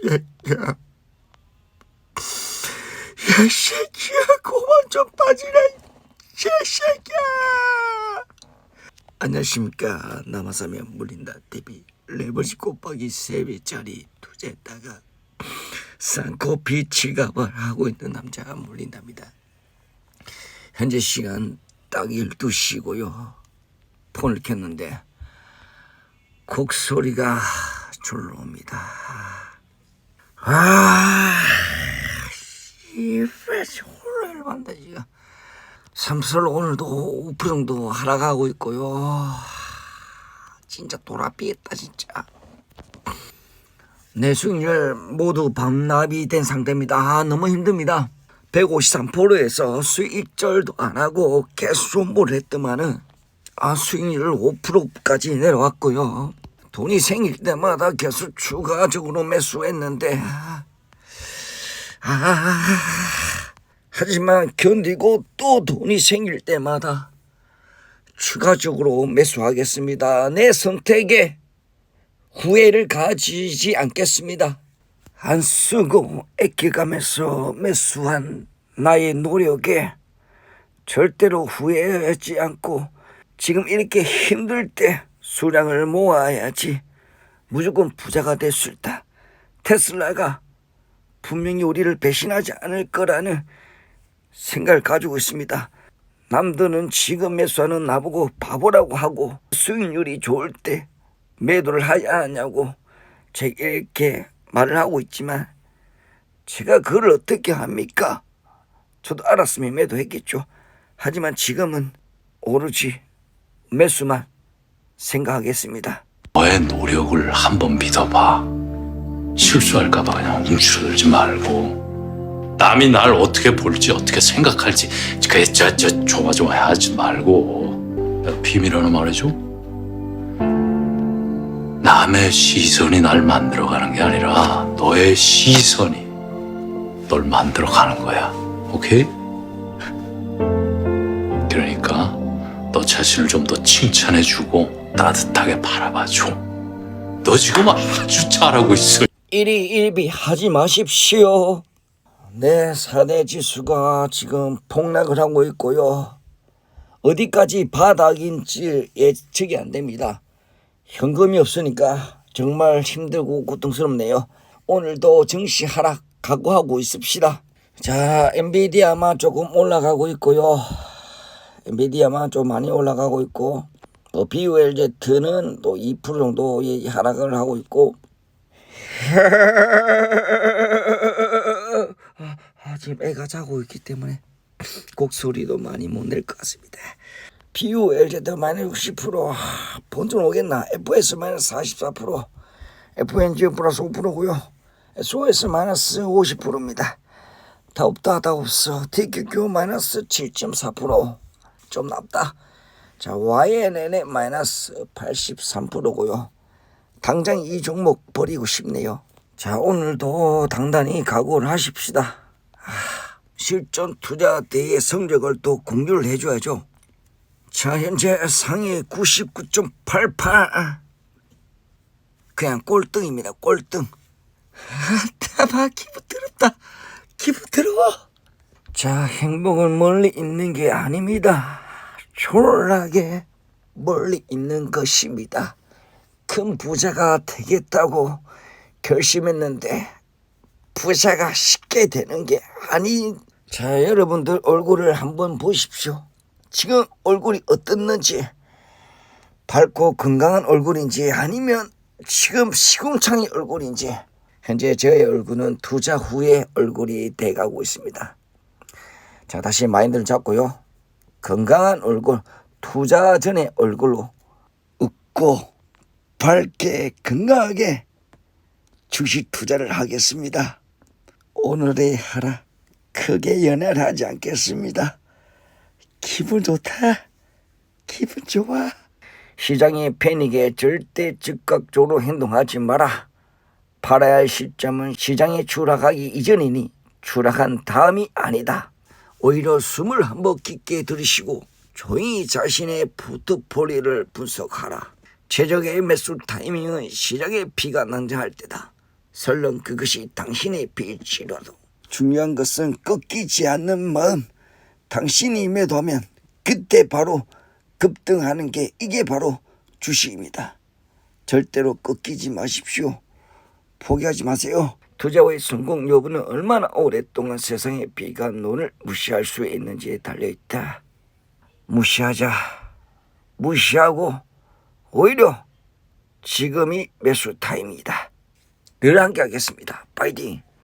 새끼야. 야, 새끼야, 그만 좀 빠지라, 이 새끼야. 안녕하십니까. 남아사면 물린다 TV 레버지 곱하기 3배짜리 투자했다가 쌍코피 지갑을 하고 있는 남자가 물린답니다. 현재 시간 딱 12시고요. 폰을 켰는데 곡 소리가 졸로 옵니다. 아, 이왜 졸라 만다 지금. 삼설 오늘도 5% 정도 하락하고 있고요. 진짜 돌아삐겠다 진짜. 내 수익률 모두 반납이 된 상태입니다. 아, 너무 힘듭니다. 153%에서 수익절도 안 하고 계속 손보를 했더만은 아, 수익률 5%까지 내려왔고요. 돈이 생길 때마다 계속 추가적으로 매수했는데 아, 아, 하지만 견디고 또 돈이 생길 때마다 추가적으로 매수하겠습니다. 내 선택에 후회를 가지지 않겠습니다. 안 쓰고 애껴가면서 매수한 나의 노력에 절대로 후회하지 않고 지금 이렇게 힘들 때 수량을 모아야지 무조건 부자가 될 수 있다. 테슬라가 분명히 우리를 배신하지 않을 거라는 생각을 가지고 있습니다. 남들은 지금 매수하는 나보고 바보라고 하고 수익률이 좋을 때 매도를 하지 않았냐고 제가 이렇게 말을 하고 있지만 제가 그걸 어떻게 합니까? 저도 알았으면 매도했겠죠. 하지만 지금은 오로지 매수만 생각하겠습니다. 너의 노력을 한번 믿어봐. 실수할까봐 그냥 움츠러들지 말고 남이 날 어떻게 볼지 어떻게 생각할지 그게 저저 조마조마하지 말고 비밀 하나 말해줘. 남의 시선이 날 만들어가는 게 아니라 너의 시선이 널 만들어가는 거야. 오케이? 그러니까 너 자신을 좀 더 칭찬해주고 따뜻하게 바라봐줘. 너 지금 아주 잘하고 있어. 일이 일비 하지 마십시오. 내 사내 지수가 지금 폭락을 하고 있고요. 어디까지 바닥인지 예측이 안 됩니다. 현금이 없으니까 정말 힘들고 고통스럽네요. 오늘도 증시 하락 각오하고 있읍시다. 자, 엔비디아만 조금 올라가고 있고요. 엔비디아만 좀 많이 올라가고 있고, 또 BULZ는 또 2% 정도의 하락을 하고 있고, 아, 지금 애가 자고 있기 때문에 곡소리도 많이 못 낼 것 같습니다. BULZ 마이너스 60%, 아, 본전 오겠나? FS 마이너스 44%, FNG 플러스 5%고요. SOS 마이너스 50%입니다. 다 없다, 다 없어. TQQ 마이너스 7.4%좀 낮다. 자, YNN 마이너스 83%고요. 당장 이 종목 버리고 싶네요. 자, 오늘도 당단히 각오를 하십시다. 아, 실전 투자 대의 성적을 또 공유를 해줘야죠. 자, 현재 상위 99.88. 그냥 꼴등입니다, 꼴등. 아, 대박, 기분 더럽다. 기분 더러워. 자, 행복은 멀리 있는 게 아닙니다. 졸라게 멀리 있는 것입니다. 큰 부자가 되겠다고 결심했는데 부자가 쉽게 되는 게 아니. 자, 여러분들 얼굴을 한번 보십시오. 지금 얼굴이 어떻는지 밝고 건강한 얼굴인지 아니면 지금 시궁창의 얼굴인지 현재 저의 얼굴은 투자 후의 얼굴이 돼가고 있습니다. 자, 다시 마인드를 잡고요. 건강한 얼굴, 투자 전의 얼굴로 웃고 밝게 건강하게 주식 투자를 하겠습니다. 오늘의 하라 크게 연애를 하지 않겠습니다. 기분 좋다. 기분 좋아. 시장의 패닉에 절대 즉각적으로 행동하지 마라. 팔아야 할 시점은 시장이 추락하기 이전이니 추락한 다음이 아니다. 오히려 숨을 한번 깊게 들이쉬고 조용히 자신의 포트폴리오를 분석하라. 최적의 매수 타이밍은 시장에 비가 낭자할 때다. 설령 그것이 당신의 빛이라도 중요한 것은 꺾이지 않는 마음. 당신이 매도하면 그때 바로 급등하는 게 이게 바로 주식입니다. 절대로 꺾이지 마십시오. 포기하지 마세요. 투자의 성공 여부는 얼마나 오랫동안 세상의 비관론을 무시할 수 있는지에 달려있다. 무시하자. 무시하고 오히려 지금이 매수 타임이다. 늘 함께 하겠습니다. 파이팅!